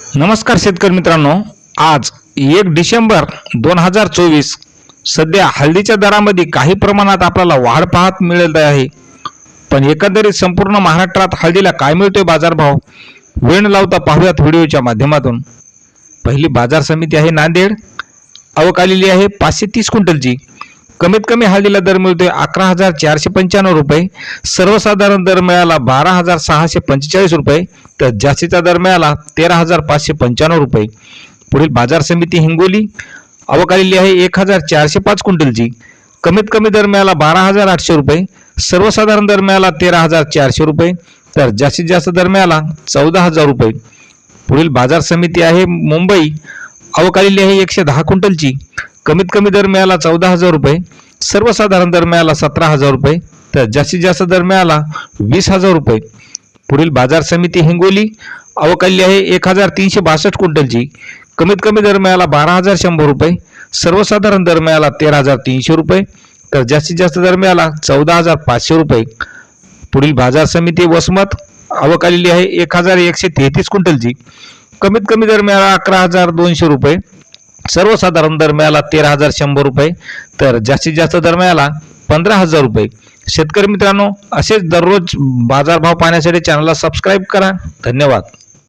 नमस्कार शेतकरी मित्रांनो. आज एक डिसेंबर दोन हजार चोवीस सध्या हळदीच्या दरामध्ये काही प्रमाणात आपल्याला वाढ पाहत मिळत आहे. पण एकंदरीत संपूर्ण महाराष्ट्रात हळदीला काय मिळतोय बाजारभाव? वेण लावता पाहूयात व्हिडिओच्या माध्यमातून. पहिली बाजार समिती आहे नांदेड. आवक आलेली आहे पाचशे तीस क्विंटलची. कमीत कमी हळदीला दर मिळतोय अकरा हजार चारशे पंच्याण्णव रुपये. सर्वसाधारण दर मिळाला बारा हजार सहाशे पंचेचाळीस रुपये. तर जास्तीचा दर मिळाला तेरा हजार पाचशे पंच्याण्णव रुपये. पुढील बाजार समिती हिंगोली. आवक आलेली आहे एक हजार चारशे पाच क्विंटलची. कमीत कमी दर मिळाला बारा हजार आठशे रुपये. सर्वसाधारण दर मिळाला तेरा हजार चारशे रुपये. तर जास्तीत जास्त दर मिळाला चौदा हजार रुपये. पुढील बाजार समिती आहे मुंबई. आवक आलेली आहे एकशे दहा क्विंटलची. कमीत कमी दर मिळाला चौदा हजार रुपये सर्वसाधारण दर मिळाला सतरा हजार रुपये तर जास्तीत जास्त दर मिळाला वीस हजार रुपये. पुढील बाजार समिती हिंगोली अवकाली आहे एक हजार तीनशे बासष्ट क्विंटलची. कमीत कमी दर मिळाला बारा हजार शंभर रुपये सर्वसाधारण दर मिळाला तेरा हजार तीनशे रुपये तर जास्तीत जास्त दर मिळाला चौदा हजार पाचशे रुपये. पुढील बाजार समिती वसमत आवक आलेली आहे एक हजार एकशे तेहतीस क्विंटलची. कमीत कमी दर मिळाला अकरा हजार दोनशे रुपये सर्वसाधारण दर मिळाला तेरा हजार शंभर रुपये तर जास्तीत जास्त दर मिळाला पंधरा हजार रुपये. शेतकरी मित्रांनो असेच दररोज बाजारभाव पाहण्यासाठी चॅनलला सबस्क्राईब करा. धन्यवाद.